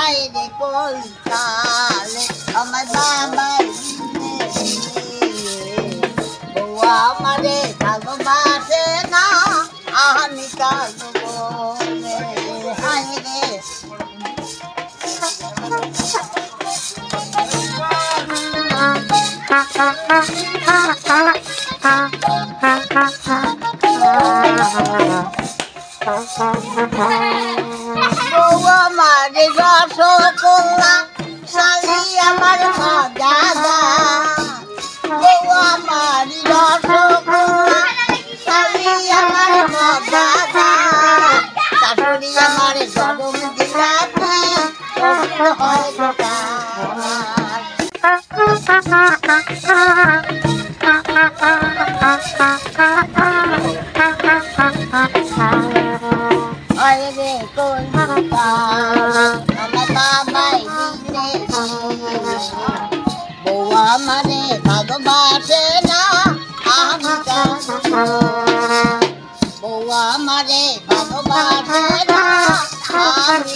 আইরে কোন কালে আমার বউ আমারে ভালোবাসে না আমি কাঁদবো আইরে বউ আমারে রসগোল্লা শালি আমার মজা বউ আমার রসগোল্লা, শালি আমার মজা শাশুড়ি আমার গরম তোর হয় দোকান। আমারে ভালোবাসে না আমি। বউ আমারে ভালোবাসে না আমি।